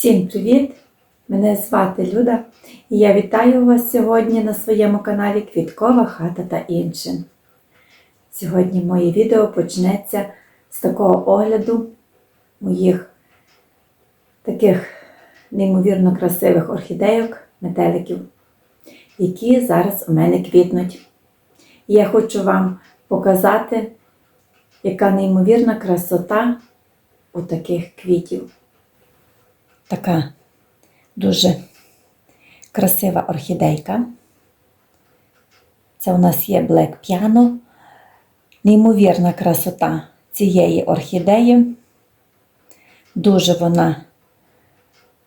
Всім привіт! Мене звати Люда і я вітаю вас сьогодні на своєму каналі Квіткова хата та інше. Сьогодні моє відео почнеться з такого огляду моїх таких неймовірно красивих орхідейок, метеликів, які зараз у мене квітнуть. І я хочу вам показати, яка неймовірна красота у таких квітів. Така дуже красива орхідейка. Це у нас є Black Piano. Неймовірна красота цієї орхідеї. Дуже вона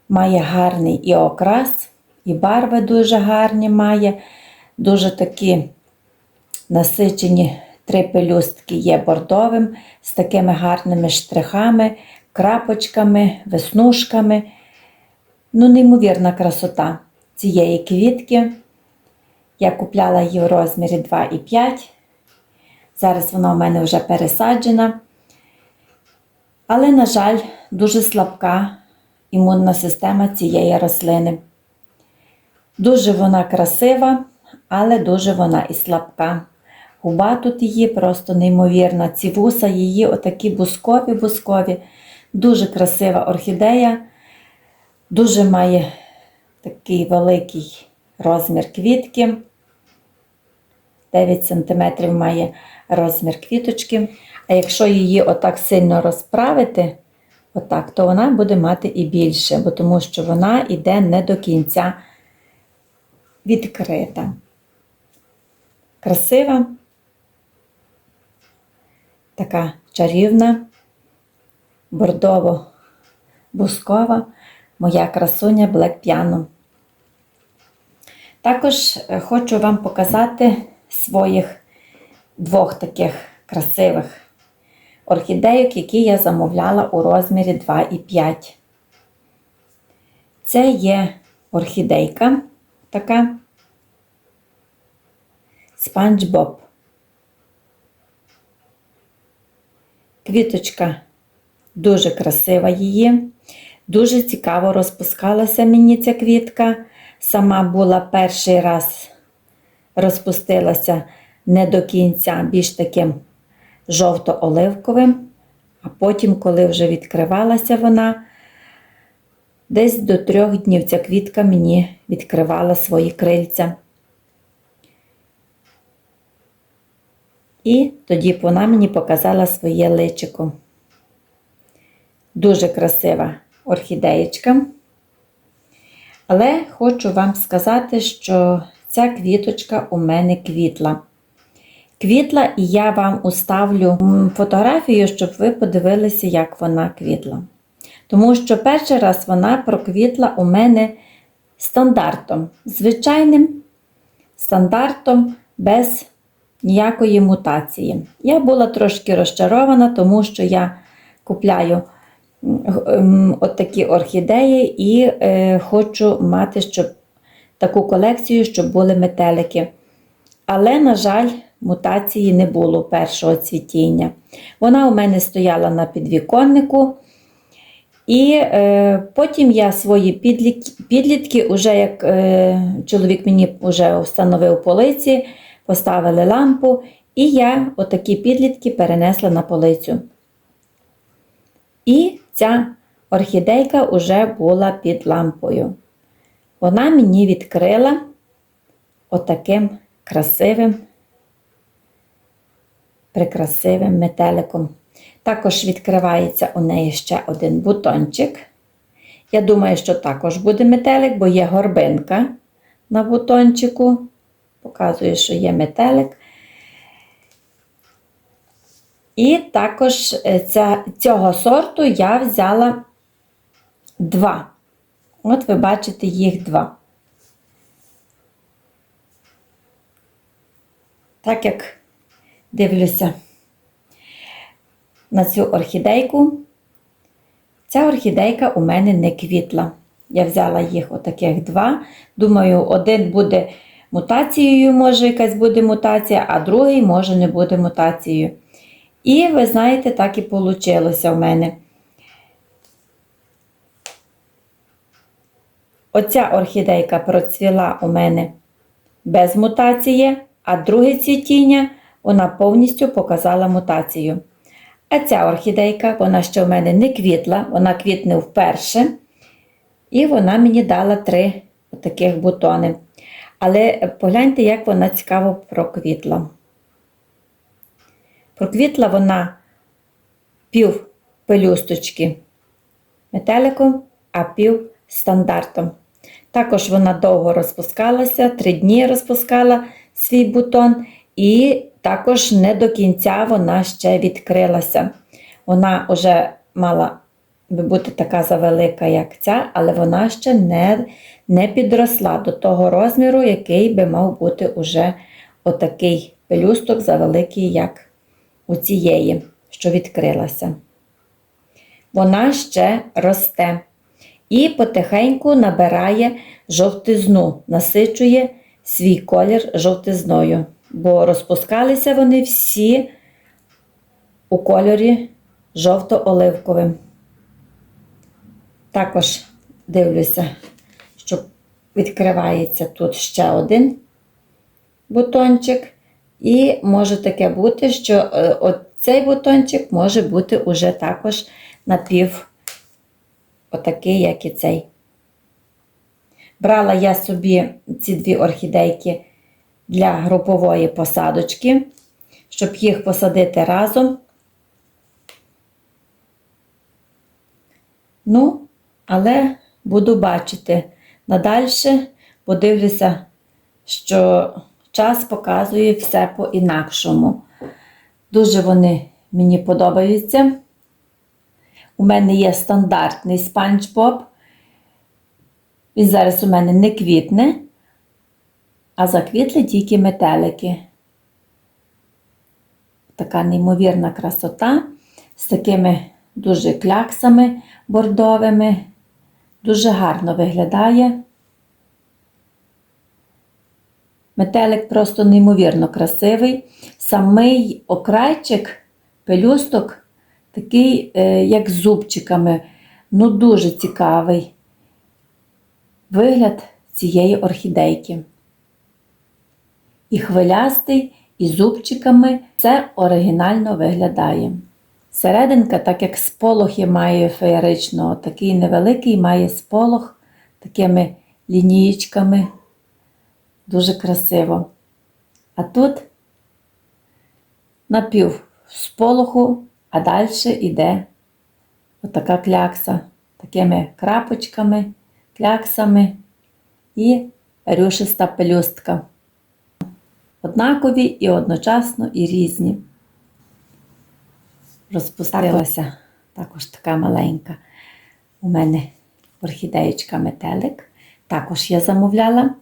має гарний і окрас, і барви дуже гарні має. Дуже такі насичені три пелюстки є бордовим, з такими гарними штрихами, крапочками, веснушками. Ну, неймовірна красота цієї квітки. Я купляла її в розмірі 2,5. Зараз вона у мене вже пересаджена. Але, на жаль, дуже слабка імунна система цієї рослини. Дуже вона красива, але дуже вона і слабка. Губа тут її просто неймовірна. Ці вуса її отакі бускові-бускові. Дуже красива орхідея. Дуже має такий великий розмір квітки. 9 см має розмір квіточки. А якщо її отак сильно розправити, отак, то вона буде мати і більше, бо тому що вона йде не до кінця відкрита. Красива, така чарівна, бордово-бускова моя красуня Black Piano. Також е, хочу вам показати своїх двох таких красивих орхідейок, які я замовляла у розмірі 2,5. Це є орхідейка така Спанч Боб. Квіточка дуже красива її. Дуже цікаво розпускалася мені ця квітка. Сама була перший раз розпустилася не до кінця, більш таким жовто-оливковим. А потім, коли вже відкривалася вона, десь до трьох днів ця квітка мені відкривала свої крильця. І тоді вона мені показала своє личико. Дуже красива орхідеєчка. Але хочу вам сказати, що ця квіточка у мене квітла. Квітла, і я вам уставлю фотографію, щоб ви подивилися, як вона квітла. Тому що перший раз вона проквітла у мене стандартом, звичайним стандартом без ніякої мутації. Я була трошки розчарована, тому що я купляю от такі орхідеї і е, хочу мати щоб, таку колекцію, щоб були метелики. Але, на жаль, мутації не було першого цвітіння. Вона у мене стояла на підвіконнику. І е, потім я свої підлітки, підлітки уже як е, чоловік мені вже встановив полиці, поставили лампу, і я отакі підлітки перенесла на полицю. І ця орхідейка вже була під лампою. Вона мені відкрила отаким красивим, прикрасивим метеликом. Також відкривається у неї ще один бутончик. Я думаю, що також буде метелик, бо є горбинка на бутончику. Показує, що є метелик. І також е, ця, цього сорту я взяла два. От ви бачите їх два. Так як дивлюся на цю орхідейку, ця орхідейка у мене не квітла. Я взяла їх отаких два. Думаю, один буде мутацією, може, якась буде мутація, а другий може не буде мутацією. І ви знаєте, так і вийшло в мене. Оця орхідейка процвіла у мене без мутації, а друге цвітіння вона повністю показала мутацію. А ця орхідейка, вона ще в мене не квітла, вона квітне вперше. І вона мені дала три таких бутони. Але погляньте, як вона цікаво проквітла. Проквітла вона пів пелюсточки метеликом, а пів стандартом. Також вона довго розпускалася, три дні розпускала свій бутон, і також не до кінця вона ще відкрилася. Вона вже мала би бути така завелика, як ця, але вона ще не, не підросла до того розміру, який би мав бути уже отакий пелюсток завеликий, як у цієї, що відкрилася. Вона ще росте і потихеньку набирає жовтизну, насичує свій колір жовтизною, бо розпускалися вони всі у кольорі жовто-оливковим. Також дивлюся, що відкривається тут ще один бутончик. І може таке бути, що е, от цей бутончик може бути уже також напів отакий, як і цей. Брала я собі ці дві орхідейки для групової посадочки, щоб їх посадити разом. Ну, але буду бачити надальше, подивлюся, що час показує все по-інакшому. Дуже вони мені подобаються. У мене є стандартний спанч Боб. Він зараз у мене не квітне, а заквітли тільки метелики. Така неймовірна красота з такими дуже кляксами бордовими. Дуже гарно виглядає. Метелик просто неймовірно красивий. Самий окрайчик, пелюсток, такий, е, як з зубчиками. Ну, дуже цікавий вигляд цієї орхідейки. І хвилястий, і зубчиками це оригінально виглядає. Серединка, так як сполохи має феєрично, такий невеликий має сполох такими лінієчками. Дуже красиво. А тут напів сполоху, а далі йде отака клякса, такими крапочками, кляксами і рюшиста пелюстка. Однакові і одночасно і різні. Розпустилася також така маленька у мене орхідеєчка метелик. Також я замовляла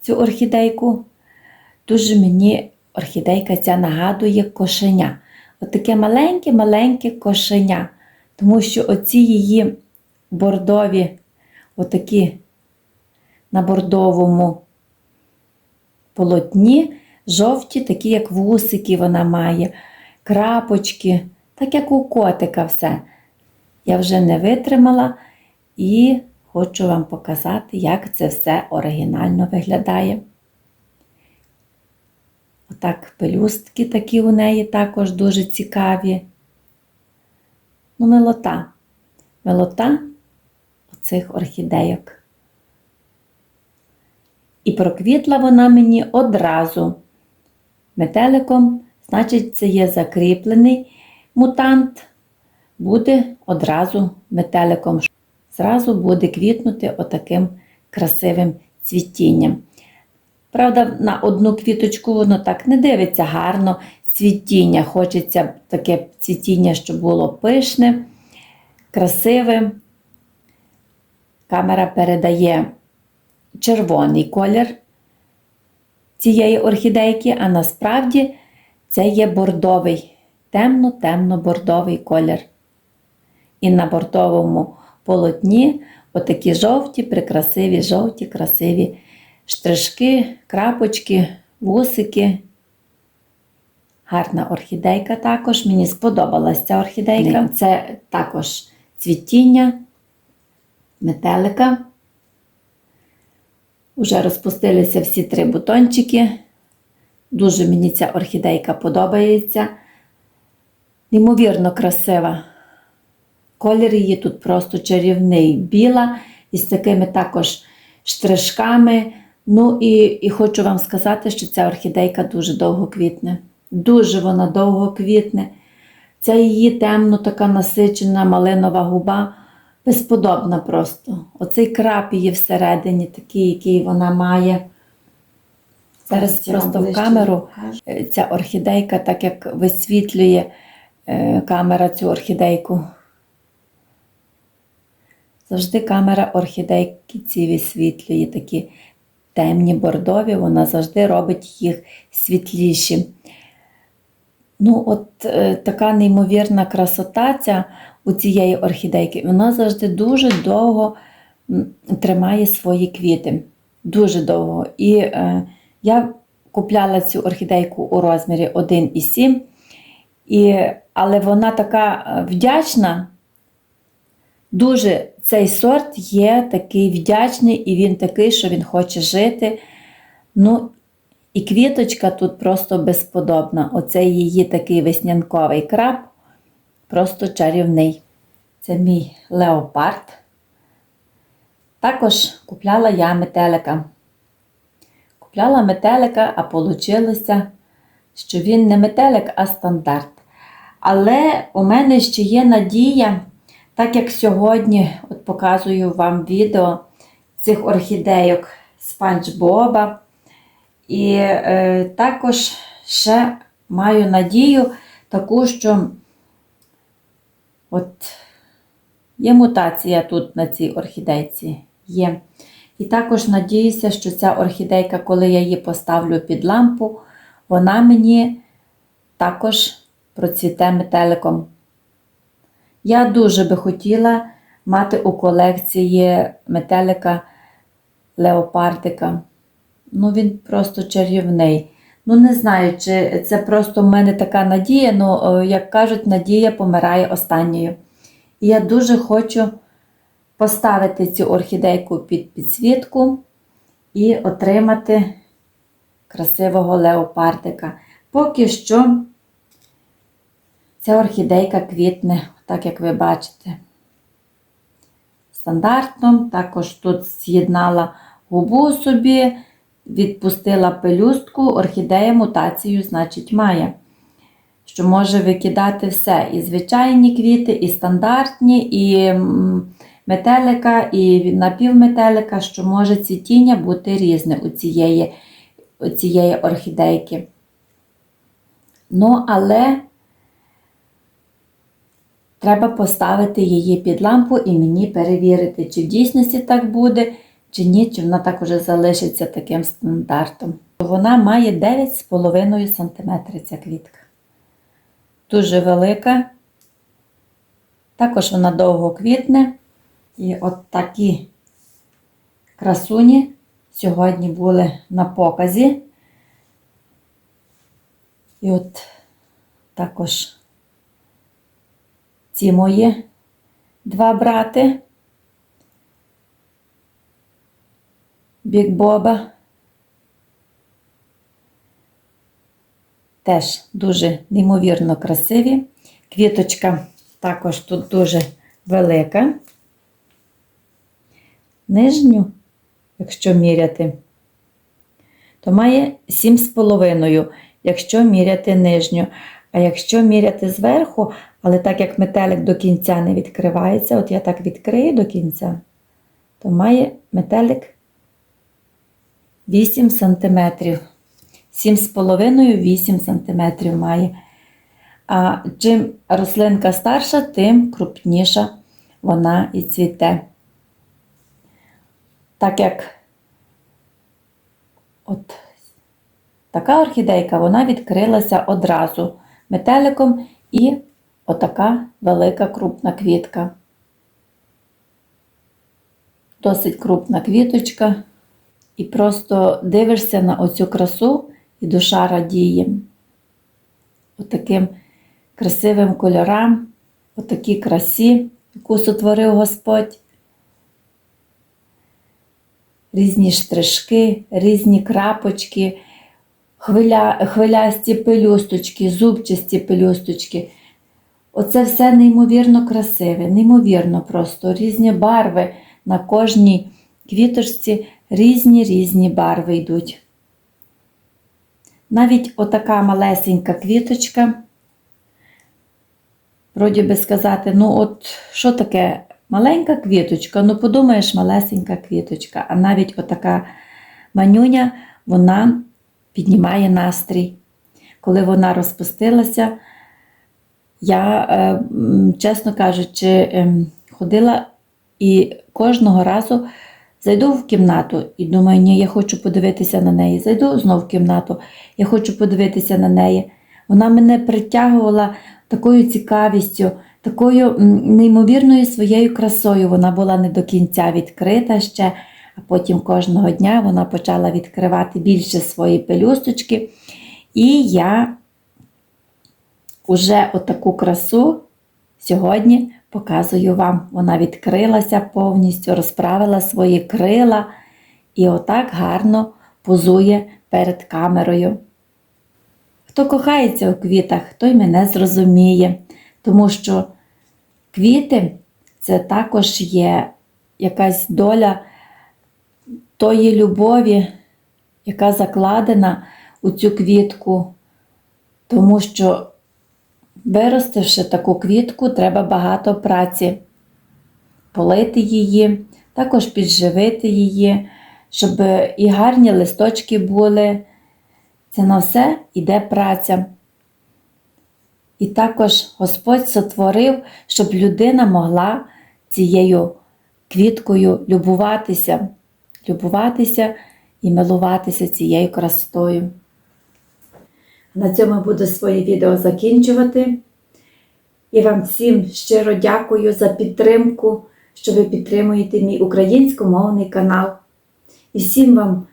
цю орхідейку. Дуже мені орхідейка ця нагадує кошеня. Отаке маленьке-маленьке кошеня. Тому що оці її бордові, отакі на бордовому полотні, жовті, такі, як вусики вона має, крапочки, так як у котика все. Я вже не витримала і хочу вам показати, як це все оригінально виглядає. Отак, пелюстки такі у неї також дуже цікаві. Ну, милота. Милота оцих орхідейок. І проквітла вона мені одразу. Метеликом, значить, це є закріплений мутант, буде одразу метеликом. Зразу буде квітнути отаким красивим цвітінням. Правда, на одну квіточку воно так не дивиться гарно. Цвітіння. Хочеться таке цвітіння, щоб було пишне, красиве. Камера передає червоний колір цієї орхідейки, а насправді це є бордовий, темно-темно-бордовий колір. І на бордовому полотні отакі жовті, прикрасиві, жовті, красиві штришки, крапочки, вусики. Гарна орхідейка також. Мені сподобалася ця орхідейка. Це також цвітіння, метелика. Уже розпустилися всі три бутончики. Дуже мені ця орхідейка подобається. Неймовірно красива. Колір її тут просто чарівний, біла, із такими також штришками. Ну і, і хочу вам сказати, що ця орхідейка дуже довго квітне. Дуже вона довго квітне. Ця її темно така насичена малинова губа, безподобна просто. Оцей крап її всередині, такий, який вона має. Зараз просто в камеру е, ця орхідейка, так як висвітлює е, камера цю орхідейку. Завжди камера орхідейки ці висвітлює такі темні бордові, вона завжди робить їх світліші. Ну, от е, така неймовірна красота ця у цієї орхідейки, вона завжди дуже довго тримає свої квіти. Дуже довго. І е, я купляла цю орхідейку у розмірі 1,7, і, але вона така е, вдячна. Дуже цей сорт є такий вдячний, і він такий, що він хоче жити. Ну, і квіточка тут просто безподобна. Оцей її такий веснянковий краб, просто чарівний. Це мій леопард. Також купляла я метелика. Купляла метелика, а вийшло, що він не метелик, а стандарт. Але у мене ще є надія, так як сьогодні от показую вам відео цих орхідейок Спанч Боба. І е, також ще маю надію таку, що от є мутація тут на цій орхідейці. Є. І також надіюся, що ця орхідейка, коли я її поставлю під лампу, вона мені також процвіте метеликом. Я дуже би хотіла мати у колекції метелика леопардика. Ну, він просто чарівний. Ну, не знаю, чи це просто в мене така надія, ну, як кажуть, надія помирає останньою. І я дуже хочу поставити цю орхідейку під підсвітку і отримати красивого леопардика. Поки що ця орхідейка квітне, так як ви бачите. Стандартно, також тут з'єднала губу собі, відпустила пелюстку, орхідея мутацію, значить, має. Що може викидати все. І звичайні квіти, і стандартні, і метелика, і напівметелика, що може цвітіння бути різне у цієї, у цієї орхідейки. Ну, але треба поставити її під лампу і мені перевірити, чи в дійсності так буде, чи ні, чи вона так уже залишиться таким стандартом. Вона має 9,5 см ця квітка. Дуже велика. Також вона довго квітне. І от такі красуні сьогодні були на показі. І от також ці мої два брати. Бік Боба. Теж дуже неймовірно красиві. Квіточка також тут дуже велика. Нижню, якщо міряти, то має 7,5, якщо міряти нижню. А якщо міряти зверху, але так як метелик до кінця не відкривається, от я так відкрию до кінця, то має метелик 8 см. 7,5-8 см має. А чим рослинка старша, тим крупніша вона і цвіте. Так як от така орхідейка, вона відкрилася одразу метеликом і отака велика крупна квітка. Досить крупна квіточка. І просто дивишся на оцю красу, і душа радіє. Отаким красивим кольорам, отакій красі, яку сотворив Господь. різні штришки, різні крапочки, хвиля, хвилясті пелюсточки, зубчасті пелюсточки. Оце все неймовірно красиве, неймовірно просто різні барви на кожній квіточці різні різні барви йдуть. Навіть отака малесенька квіточка. Вроді би сказати, ну от що таке маленька квіточка? Ну подумаєш, малесенька квіточка, а навіть отака манюня, вона піднімає настрій. Коли вона розпустилася, я, е, чесно кажучи, ем, ходила і кожного разу зайду в кімнату і думаю, ні, я хочу подивитися на неї. Зайду знову в кімнату, я хочу подивитися на неї. Вона мене притягувала такою цікавістю, такою неймовірною своєю красою. Вона була не до кінця відкрита ще, а потім кожного дня вона почала відкривати більше свої пелюсточки. І я уже отаку красу сьогодні показую вам. Вона відкрилася повністю, розправила свої крила і отак гарно позує перед камерою. Хто кохається у квітах, той мене зрозуміє, тому що квіти це також є якась доля тої любові, яка закладена у цю квітку, тому що Виростивши таку квітку, треба багато праці. Полити її, також підживити її, щоб і гарні листочки були. Це на все йде праця. І також Господь сотворив, щоб людина могла цією квіткою любуватися, любуватися і милуватися цією красотою. На цьому буду своє відео закінчувати. І вам всім щиро дякую за підтримку, що ви підтримуєте мій українськомовний канал. І всім вам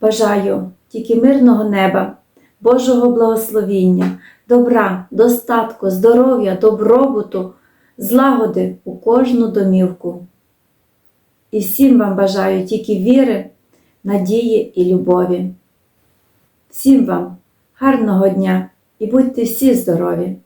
бажаю тільки мирного неба, Божого благословіння, добра, достатку, здоров'я, добробуту, злагоди у кожну домівку. І всім вам бажаю тільки віри, надії і любові. Всім вам! Гарного дня і будьте всі здорові!